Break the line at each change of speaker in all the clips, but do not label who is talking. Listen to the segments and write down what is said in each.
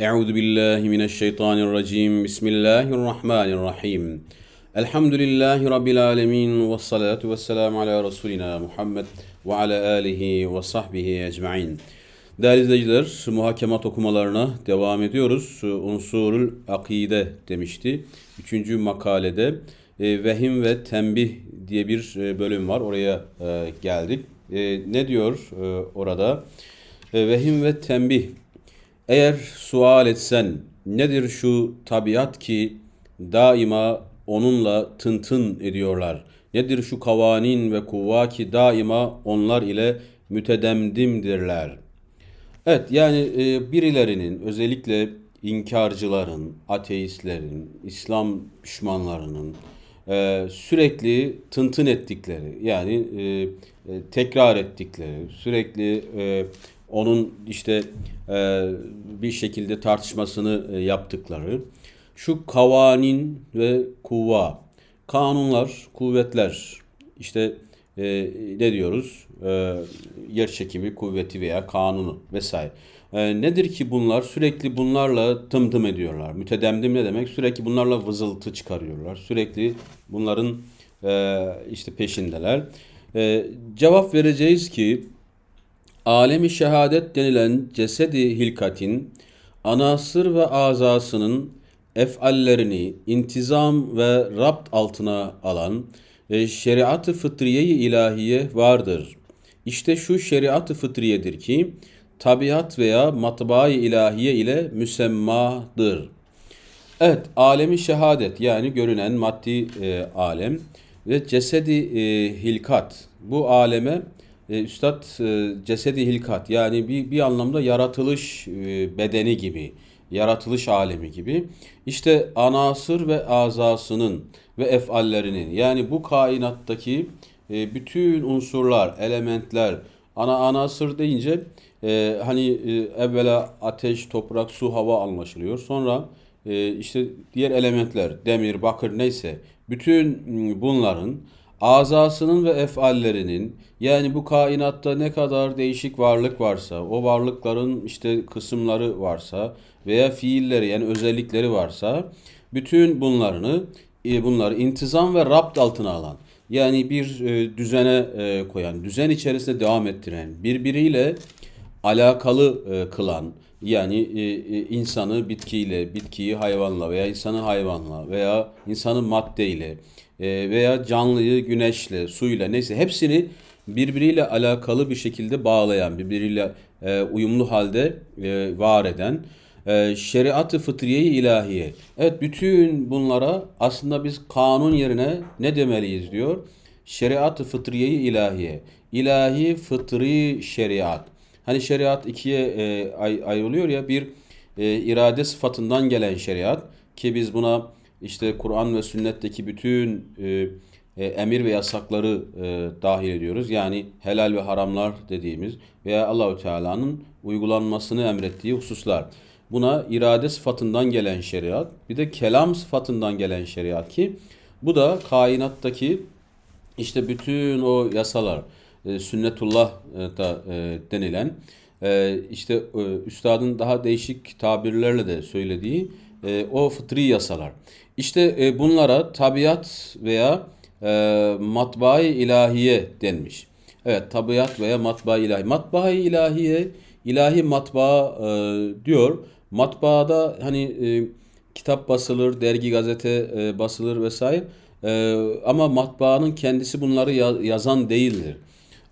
Euzu billahi mineşşeytanirracim. Bismillahirrahmanirrahim. Elhamdülillahi rabbil alamin ve salatu vesselamu ala resulina Muhammed ve ala alihi ve sahbihi ecmaîn. Değerli izleyiciler, muhakemat okumalarına devam ediyoruz. Unsurul akide demişti. Üçüncü makalede e, vehim ve tembih diye bir e, bölüm var. Oraya e, geldik. Ne diyor orada? Vehim ve tembih. Eğer sual etsen nedir şu tabiat ki daima onunla tın ediyorlar? Nedir şu kavanin ve kuvva ki daima onlar ile mütedemdimdirler? Evet yani e, birilerinin özellikle inkarcıların, ateistlerin, İslam düşmanlarının e, sürekli tıntın ettikleri yani e, e, tekrar ettikleri, sürekli e, onun işte e, bir şekilde tartışmasını e, yaptıkları şu kavanin ve kuva kanunlar, kuvvetler işte e, ne diyoruz e, yer çekimi kuvveti veya kanunu vesaire. E, nedir ki bunlar sürekli bunlarla tım tım ediyorlar. Mütedemdim ne demek? Sürekli bunlarla vızıltı çıkarıyorlar. Sürekli bunların e, işte peşindeler. E, cevap vereceğiz ki alemi şehadet denilen cesedi hilkatin anasır ve azasının efallerini intizam ve rapt altına alan e, şeriat-ı fıtriye-i ilahiye vardır. İşte şu şeriat-ı fıtriyedir ki tabiat veya matbaa-i ilahiye ile müsemmadır. Evet, alemi şehadet yani görünen maddi e, alem ve cesedi e, hilkat bu aleme e, Üstad e, cesedi hilkat yani bir, bir anlamda yaratılış e, bedeni gibi, yaratılış alemi gibi. İşte anasır ve azasının ve efallerinin yani bu kainattaki bütün unsurlar, elementler, ana anasır deyince hani evvela ateş, toprak, su, hava anlaşılıyor. Sonra işte diğer elementler, demir, bakır neyse bütün bunların azasının ve efallerinin yani bu kainatta ne kadar değişik varlık varsa, o varlıkların işte kısımları varsa veya fiilleri yani özellikleri varsa bütün bunlarını e, bunları intizam ve rapt altına alan yani bir e, düzene e, koyan, düzen içerisinde devam ettiren, birbiriyle alakalı kılan yani insanı bitkiyle, bitkiyi hayvanla veya insanı hayvanla veya insanı maddeyle veya canlıyı güneşle, suyla neyse hepsini birbiriyle alakalı bir şekilde bağlayan, birbiriyle e, uyumlu halde e, var eden e, şeriat-ı fıtriye ilahiye. Evet bütün bunlara aslında biz kanun yerine ne demeliyiz diyor. Şeriat-ı fıtriye ilahiye. İlahi fıtri şeriat. Hani şeriat ikiye e, ay, ayrılıyor ya bir e, irade sıfatından gelen şeriat ki biz buna işte Kur'an ve sünnetteki bütün e, e, emir ve yasakları e, dahil ediyoruz. Yani helal ve haramlar dediğimiz veya Allahü Teala'nın uygulanmasını emrettiği hususlar. Buna irade sıfatından gelen şeriat, bir de kelam sıfatından gelen şeriat ki bu da kainattaki işte bütün o yasalar, e, sünnetullah e, da e, denilen e, işte e, üstadın daha değişik tabirlerle de söylediği e, o fıtri yasalar. İşte e, bunlara tabiat veya e, matbaa ilahiye denmiş. Evet tabiat veya matbaa ilahi. Matbaa ilahiye ilahi matbaa e, diyor. Matbaada hani e, kitap basılır, dergi gazete e, basılır vesaire. E, ama matbaanın kendisi bunları yazan değildir.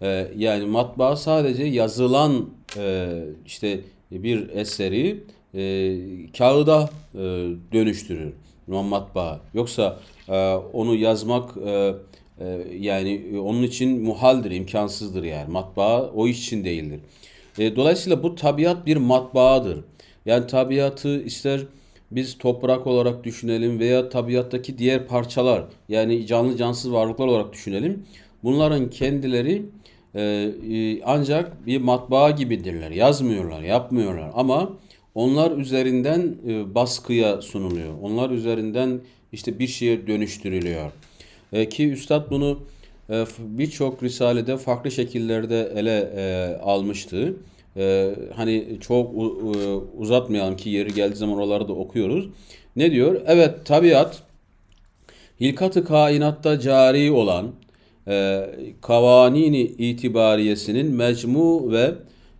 E, yani matbaa sadece yazılan e, işte bir eseri e, kağıda e, dönüştürür matbaa. Yoksa e, onu yazmak e, e, yani onun için muhaldir, imkansızdır yani. Matbaa o iş için değildir. E, dolayısıyla bu tabiat bir matbaadır. Yani tabiatı ister biz toprak olarak düşünelim veya tabiattaki diğer parçalar yani canlı cansız varlıklar olarak düşünelim. Bunların kendileri e, e, ancak bir matbaa gibidirler. Yazmıyorlar, yapmıyorlar ama onlar üzerinden e, baskıya sunuluyor. Onlar üzerinden işte bir şeye dönüştürülüyor. E, ki Üstad bunu e, birçok risalede farklı şekillerde ele almıştı. hani çok uzatmayalım ki yeri geldiği zaman oraları da okuyoruz. Ne diyor? Evet tabiat hilkat-ı kainatta cari olan e, kavanini itibariyesinin mecmu ve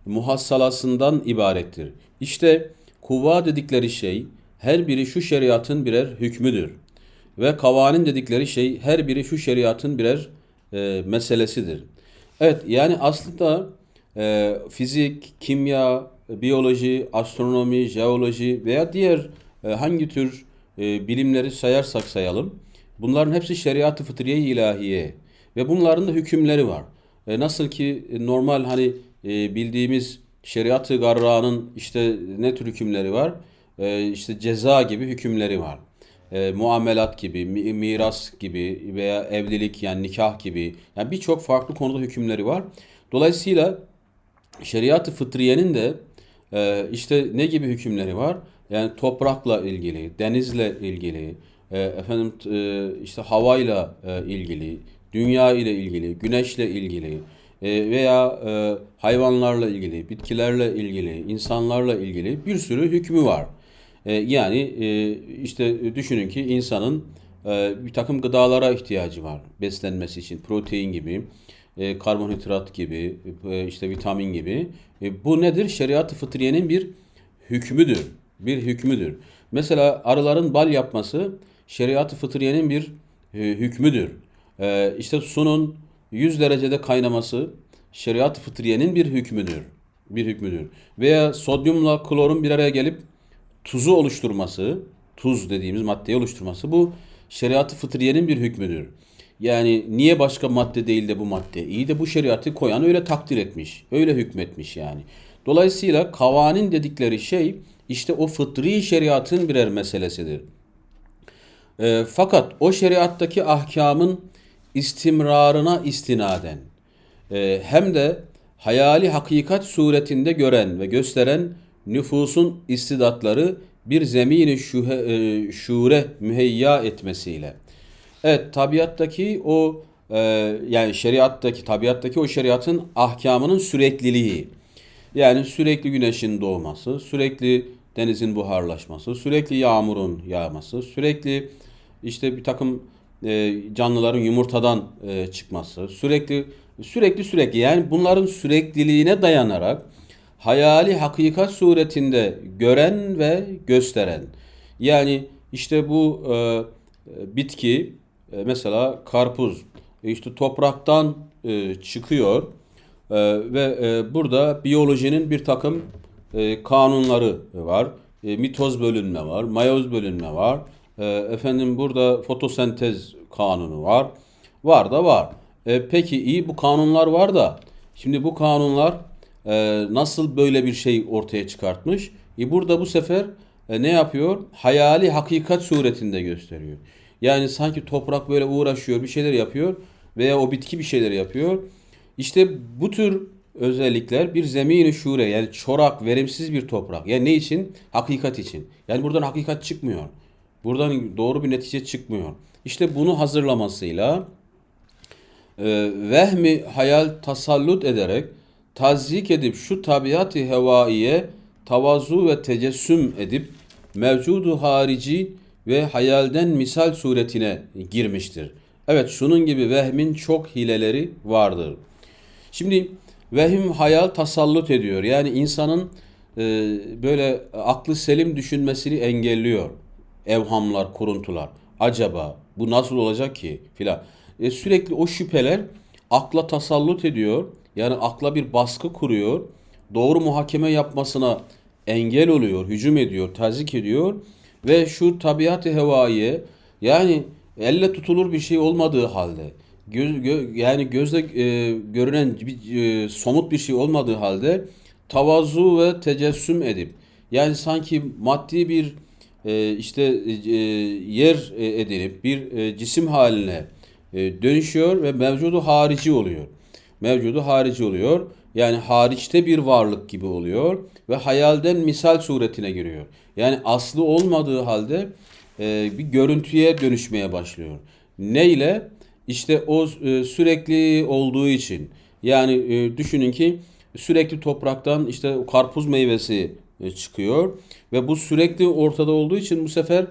muhassalasından ibarettir. İşte kuvva dedikleri şey her biri şu şeriatın birer hükmüdür. Ve kavanin dedikleri şey her biri şu şeriatın birer e, meselesidir. Evet yani aslında e, fizik, kimya, biyoloji, astronomi, jeoloji veya diğer e, hangi tür e, bilimleri sayarsak sayalım bunların hepsi şeriat-ı fıtriye ilahiye ve bunların da hükümleri var. E, nasıl ki e, normal hani e, bildiğimiz şeriat-ı garra'nın işte ne tür hükümleri var? E, işte ceza gibi hükümleri var e, muamelat gibi, mi- miras gibi veya evlilik yani nikah gibi yani birçok farklı konuda hükümleri var. Dolayısıyla şeriat-ı fıtriyenin de e, işte ne gibi hükümleri var? Yani toprakla ilgili, denizle ilgili, e, efendim e, işte havayla e, ilgili, dünya ile ilgili, güneşle ilgili veya e, hayvanlarla ilgili, bitkilerle ilgili, insanlarla ilgili bir sürü hükmü var. E, yani e, işte düşünün ki insanın e, bir takım gıdalara ihtiyacı var beslenmesi için. Protein gibi, karbonhidrat gibi, işte vitamin gibi. Bu nedir? Şeriat-ı fıtriyenin bir hükmüdür. Bir hükmüdür. Mesela arıların bal yapması şeriat-ı fıtriyenin bir hükmüdür. İşte sunun 100 derecede kaynaması şeriat-ı fıtriyenin bir hükmüdür. Bir hükmüdür. Veya sodyumla klorun bir araya gelip tuzu oluşturması, tuz dediğimiz maddeyi oluşturması bu şeriat-ı fıtriyenin bir hükmüdür. Yani niye başka madde değil de bu madde? İyi de bu şeriatı koyan öyle takdir etmiş, öyle hükmetmiş yani. Dolayısıyla kavanin dedikleri şey işte o fıtri şeriatın birer meselesidir. E, fakat o şeriattaki ahkamın istimrarına istinaden e, hem de hayali hakikat suretinde gören ve gösteren nüfusun istidatları bir zemini şuhe, e, şure müheyya etmesiyle. Evet tabiattaki o e, yani şeriattaki tabiattaki o şeriatın ahkamının sürekliliği. Yani sürekli güneşin doğması, sürekli denizin buharlaşması, sürekli yağmurun yağması, sürekli işte bir takım e, canlıların yumurtadan e, çıkması, sürekli sürekli sürekli yani bunların sürekliliğine dayanarak hayali hakikat suretinde gören ve gösteren. Yani işte bu e, bitki e, mesela karpuz e, işte topraktan e, çıkıyor e, ve e, burada biyolojinin bir takım e, kanunları var. E, mitoz bölünme var, mayoz bölünme var. E, efendim burada fotosentez kanunu var. Var da var. E, peki iyi bu kanunlar var da şimdi bu kanunlar e, nasıl böyle bir şey ortaya çıkartmış? E, burada bu sefer e, ne yapıyor? Hayali hakikat suretinde gösteriyor. Yani sanki toprak böyle uğraşıyor, bir şeyler yapıyor veya o bitki bir şeyler yapıyor. İşte bu tür özellikler bir zemini şure yani çorak, verimsiz bir toprak. Yani ne için? Hakikat için. Yani buradan hakikat çıkmıyor. Buradan doğru bir netice çıkmıyor. İşte bunu hazırlamasıyla e, vehmi hayal tasallut ederek tazyik edip şu tabiat-ı hevaiye tavazu ve tecessüm edip mevcudu harici ve hayalden misal suretine girmiştir. Evet şunun gibi vehmin çok hileleri vardır. Şimdi vehim hayal tasallut ediyor. Yani insanın e, böyle aklı selim düşünmesini engelliyor. Evhamlar, kuruntular. Acaba bu nasıl olacak ki filan. E, sürekli o şüpheler akla tasallut ediyor. Yani akla bir baskı kuruyor. Doğru muhakeme yapmasına engel oluyor, hücum ediyor, tazik ediyor ve şu tabiat-ı hevaiye yani elle tutulur bir şey olmadığı halde göz, gö- yani gözle e, görünen bir, e, somut bir şey olmadığı halde tavazu ve tecessüm edip yani sanki maddi bir işte e, yer e, edinip bir e, cisim haline e, dönüşüyor ve mevcudu harici oluyor. Mevcudu harici oluyor. Yani hariçte bir varlık gibi oluyor ve hayalden misal suretine giriyor. Yani aslı olmadığı halde e, bir görüntüye dönüşmeye başlıyor. Neyle? İşte o e, sürekli olduğu için. Yani e, düşünün ki Sürekli topraktan işte karpuz meyvesi e, çıkıyor ve bu sürekli ortada olduğu için bu sefer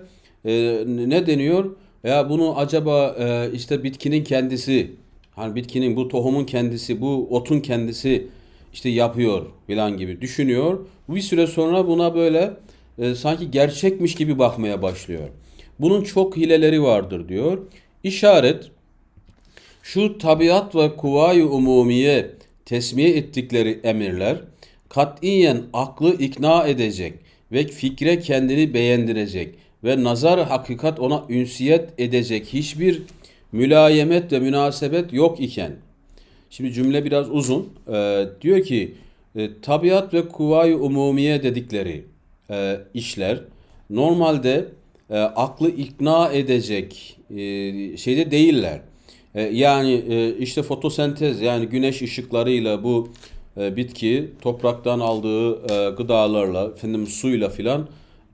e, ne deniyor? Ya bunu acaba e, işte bitkinin kendisi, hani bitkinin bu tohumun kendisi, bu otun kendisi işte yapıyor falan gibi düşünüyor. Bir süre sonra buna böyle e, sanki gerçekmiş gibi bakmaya başlıyor. Bunun çok hileleri vardır diyor. İşaret şu tabiat ve kuvayı umumiye tesmiye ettikleri emirler katiyen aklı ikna edecek ve fikre kendini beğendirecek ve nazar hakikat ona ünsiyet edecek hiçbir mülayemet ve münasebet yok iken Şimdi cümle biraz uzun. Ee, diyor ki e, tabiat ve kuvayı umumiye dedikleri e, işler normalde e, aklı ikna edecek e, şeyde değiller. E, yani e, işte fotosentez yani güneş ışıklarıyla bu bitki topraktan aldığı e, gıdalarla, efendim suyla filan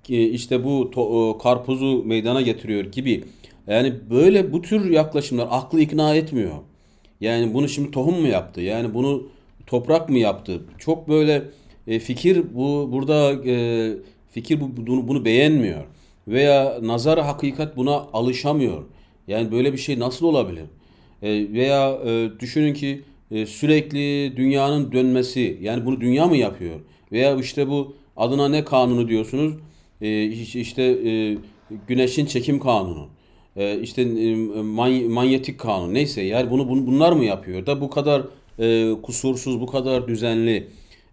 e, işte bu e, karpuzu meydana getiriyor gibi. Yani böyle bu tür yaklaşımlar aklı ikna etmiyor. Yani bunu şimdi tohum mu yaptı? Yani bunu toprak mı yaptı? Çok böyle e, fikir bu burada e, fikir bu, bunu, bunu beğenmiyor veya nazar hakikat buna alışamıyor. Yani böyle bir şey nasıl olabilir? E, veya e, düşünün ki e, sürekli dünyanın dönmesi yani bunu dünya mı yapıyor? Veya işte bu adına ne kanunu diyorsunuz? E, işte e, güneşin çekim kanunu. E, işte e, many- manyetik kanun neyse yani bunu, bunu bunlar mı yapıyor da bu kadar e, kusursuz bu kadar düzenli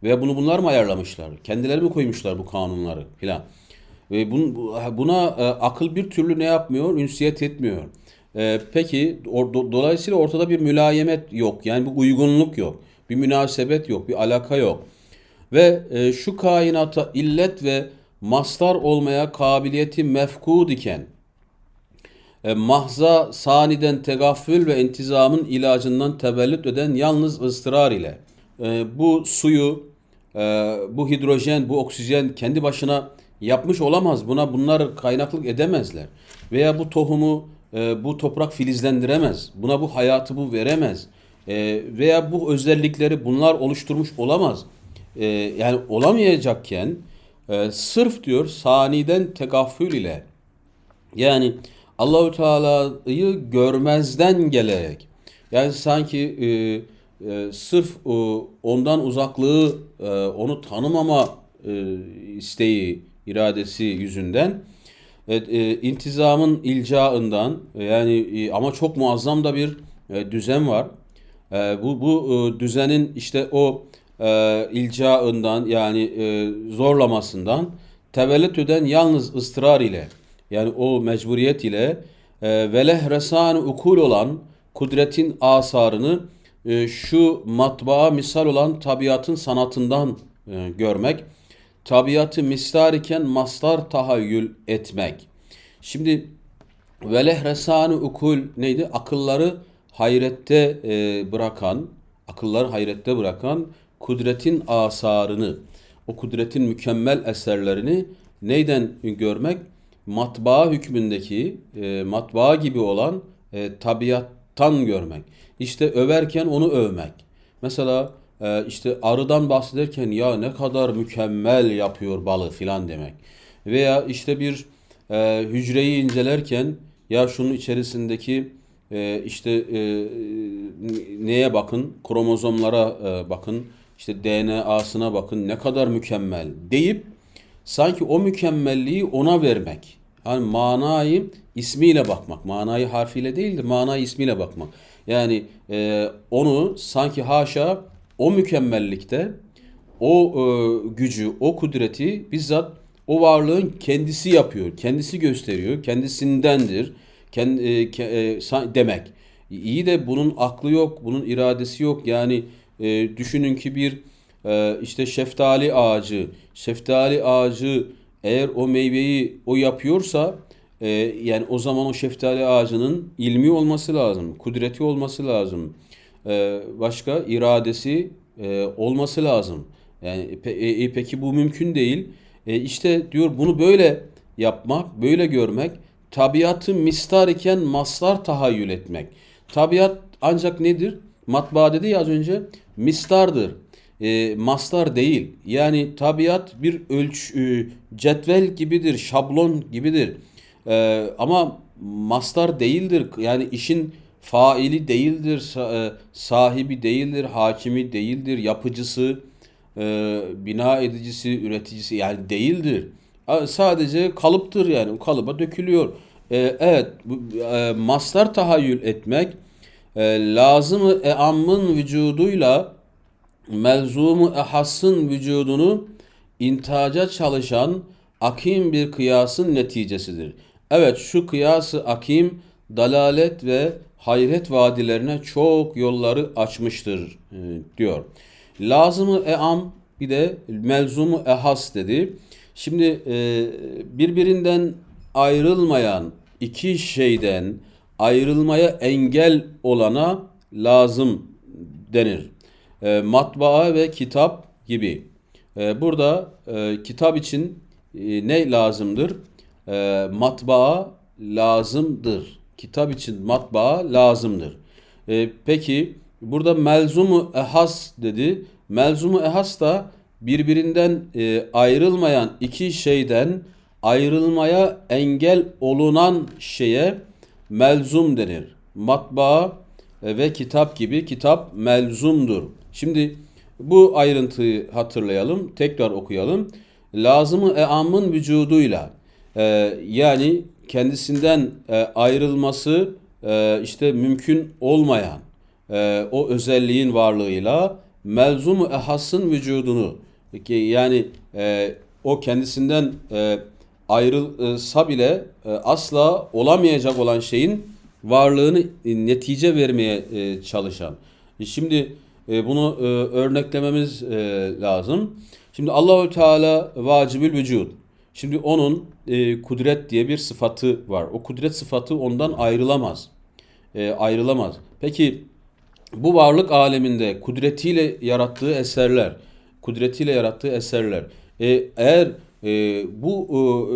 ve bunu bunlar mı ayarlamışlar? Kendileri mi koymuşlar bu kanunları filan? Bu- buna e, akıl bir türlü ne yapmıyor? Ünsiyet etmiyor. E, peki or- do- dolayısıyla ortada bir mülayemet yok. Yani bir uygunluk yok. Bir münasebet yok. Bir alaka yok. Ve e, şu kainata illet ve mastar olmaya kabiliyeti mefkud iken e, mahza saniden tegaffül ve intizamın ilacından tevellüt eden yalnız ıstırar ile e, bu suyu, e, bu hidrojen, bu oksijen kendi başına yapmış olamaz. Buna bunlar kaynaklık edemezler. Veya bu tohumu e, bu toprak filizlendiremez. Buna bu hayatı bu veremez. E, veya bu özellikleri bunlar oluşturmuş olamaz. E, yani olamayacakken e, sırf diyor saniden tegaffül ile yani Allahü Teala'yı görmezden gelerek yani sanki e, e, sırf e, ondan uzaklığı e, onu tanımama e, isteği iradesi yüzünden evet, e, intizamın ilcaından yani e, ama çok muazzam da bir e, düzen var. E, bu bu e, düzenin işte o e, ilcaından yani e, zorlamasından tevellüt eden yalnız ıstırar ile yani o mecburiyet ile e, veleh resan ukul olan kudretin asarını e, şu matbaa misal olan tabiatın sanatından e, görmek, tabiatı mistar iken mastar tahayyül etmek. Şimdi veleh resan ukul neydi? Akılları hayrette e, bırakan, akılları hayrette bırakan kudretin asarını, o kudretin mükemmel eserlerini neyden görmek? Matbaa hükmündeki, e, matbaa gibi olan e, tabiattan görmek. İşte överken onu övmek. Mesela e, işte arıdan bahsederken ya ne kadar mükemmel yapıyor balı filan demek. Veya işte bir e, hücreyi incelerken ya şunun içerisindeki e, işte e, neye bakın, kromozomlara e, bakın, işte DNA'sına bakın ne kadar mükemmel deyip sanki o mükemmelliği ona vermek. Yani manayı ismiyle bakmak. Manayı harfiyle değil de manayı ismiyle bakmak. Yani e, onu sanki haşa o mükemmellikte o e, gücü, o kudreti bizzat o varlığın kendisi yapıyor, kendisi gösteriyor, kendisindendir kendi, e, ke- e, demek. İyi de bunun aklı yok, bunun iradesi yok. Yani e, düşünün ki bir e, işte şeftali ağacı, şeftali ağacı eğer o meyveyi o yapıyorsa e, yani o zaman o şeftali ağacının ilmi olması lazım, kudreti olması lazım. E, başka iradesi e, olması lazım. Yani pe- e, e, peki bu mümkün değil. E, işte diyor bunu böyle yapmak, böyle görmek, tabiatı mistar iken maslar tahayyül etmek. Tabiat ancak nedir? Matbaa dedi ya az önce mistardır. e, mastar değil. Yani tabiat bir ölç e, cetvel gibidir, şablon gibidir. E, ama mastar değildir. Yani işin faili değildir, e, sahibi değildir, hakimi değildir, yapıcısı, e, bina edicisi, üreticisi yani değildir. Sadece kalıptır yani. Kalıba dökülüyor. E, evet, bu, mastar tahayyül etmek lazım-ı eammın vücuduyla melzumu ehassın vücudunu intaca çalışan akim bir kıyasın neticesidir. Evet şu kıyası akim dalalet ve hayret vadilerine çok yolları açmıştır e, diyor. Lazımı eam bir de melzumu ehas dedi. Şimdi e, birbirinden ayrılmayan iki şeyden ayrılmaya engel olana lazım denir. E, matbaa ve kitap gibi. E, burada kitap için ne lazımdır? Matbaa lazımdır. Kitap için matbaa lazımdır. E, peki burada melzumu ehas dedi. Melzumu ehas da birbirinden e, ayrılmayan iki şeyden ayrılmaya engel olunan şeye melzum denir. Matbaa e, ve kitap gibi kitap melzumdur. Şimdi bu ayrıntıyı hatırlayalım, tekrar okuyalım. Lazımı eamın vücuduyla e, yani kendisinden e, ayrılması e, işte mümkün olmayan e, o özelliğin varlığıyla melzumu ehasın vücudunu ki yani o kendisinden ayrılsa bile asla olamayacak olan şeyin varlığını netice vermeye çalışan. Şimdi bunu örneklememiz lazım. Şimdi Allahü Teala vacibül vücud. Şimdi onun e, kudret diye bir sıfatı var. O kudret sıfatı ondan ayrılamaz. E, ayrılamaz. Peki bu varlık aleminde kudretiyle yarattığı eserler, kudretiyle yarattığı eserler. E, eğer e, bu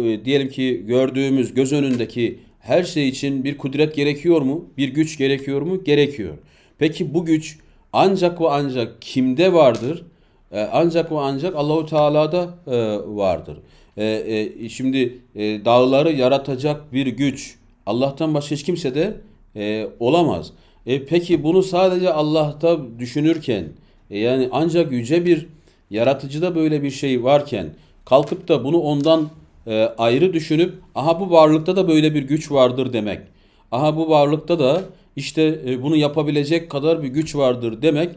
e, diyelim ki gördüğümüz göz önündeki her şey için bir kudret gerekiyor mu? Bir güç gerekiyor mu? Gerekiyor. Peki bu güç ancak ve ancak kimde vardır? E, ancak ve ancak Allahu Teala'da e, vardır. E, e, şimdi e, dağları yaratacak bir güç Allah'tan başka hiç kimse de e, olamaz. E, peki bunu sadece Allah'ta düşünürken e, yani ancak yüce bir yaratıcıda böyle bir şey varken kalkıp da bunu ondan e, ayrı düşünüp aha bu varlıkta da böyle bir güç vardır demek. Aha bu varlıkta da işte e, bunu yapabilecek kadar bir güç vardır demek.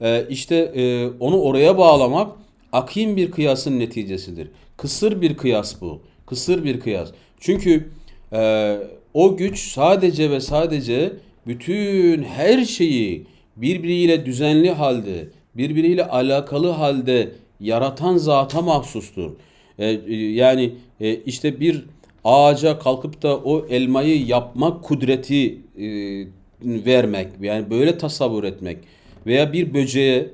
E, işte e, onu oraya bağlamak akim bir kıyasın neticesidir. Kısır bir kıyas bu. Kısır bir kıyas. Çünkü e, o güç sadece ve sadece bütün her şeyi birbiriyle düzenli halde, birbiriyle alakalı halde yaratan zata mahsustur. E, yani işte bir ağaca kalkıp da o elmayı yapmak kudreti vermek yani böyle tasavvur etmek veya bir böceğe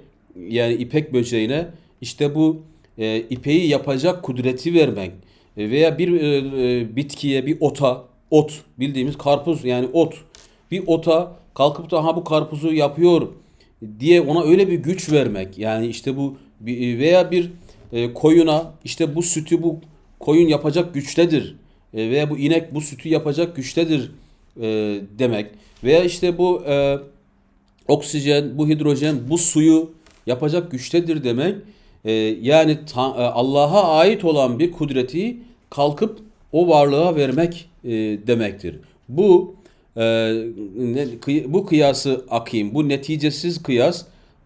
yani ipek böceğine işte bu e, ipeği yapacak kudreti vermek E, veya bir e, e, bitkiye bir ota ot bildiğimiz karpuz yani ot. Bir ota kalkıp da ha bu karpuzu yapıyor diye ona öyle bir güç vermek. Yani işte bu bir- veya bir e, koyuna işte bu sütü bu koyun yapacak güçtedir E, veya bu inek bu sütü yapacak güçtedir e, demek. Veya işte bu e, oksijen, bu hidrojen, bu suyu yapacak güçtedir demek. E, yani e, Allah'a ait olan bir kudreti kalkıp o varlığa vermek e, demektir. Bu e, ne- bu kıyası akim, bu neticesiz kıyas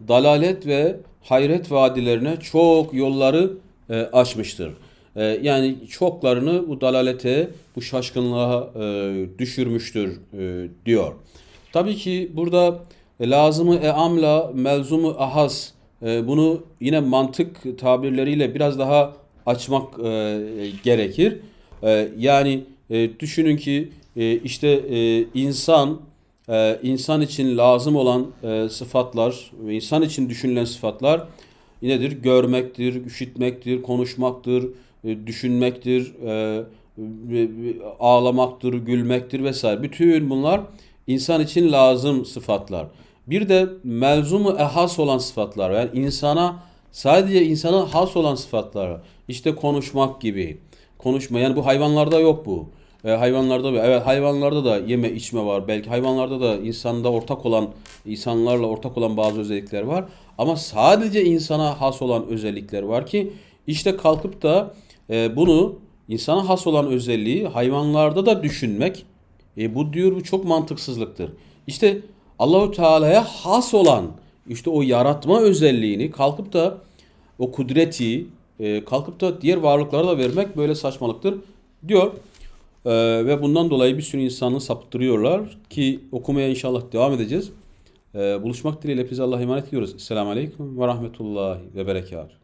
dalalet ve hayret vadilerine çok yolları e, açmıştır. E, yani çoklarını bu dalalete, bu şaşkınlığa e, düşürmüştür e, diyor. Tabii ki burada e, lazımı eamla melzumu ahas e, bunu yine mantık tabirleriyle biraz daha açmak e, gerekir. E, yani e, düşünün ki e, işte e, insan e, insan için lazım olan e, sıfatlar insan için düşünülen sıfatlar nedir? Görmektir, işitmektir, konuşmaktır, e, düşünmektir, e, ağlamaktır, gülmektir vesaire. Bütün bunlar insan için lazım sıfatlar. Bir de melzumu ehas olan sıfatlar yani insana sadece insana has olan sıfatlar, işte konuşmak gibi, konuşma yani bu hayvanlarda yok bu. E, hayvanlarda evet hayvanlarda da yeme içme var. Belki hayvanlarda da insanda ortak olan insanlarla ortak olan bazı özellikler var. Ama sadece insana has olan özellikler var ki işte kalkıp da e, bunu insana has olan özelliği hayvanlarda da düşünmek e, bu diyor bu çok mantıksızlıktır. İşte Allahu Teala'ya has olan işte o yaratma özelliğini kalkıp da o kudreti e, kalkıp da diğer varlıklara da vermek böyle saçmalıktır diyor. E, ve bundan dolayı bir sürü insanı saptırıyorlar ki okumaya inşallah devam edeceğiz. E, buluşmak dileğiyle hepinize Allah'a emanet ediyoruz. Esselamu Aleyküm ve Rahmetullahi ve Berekatuhu.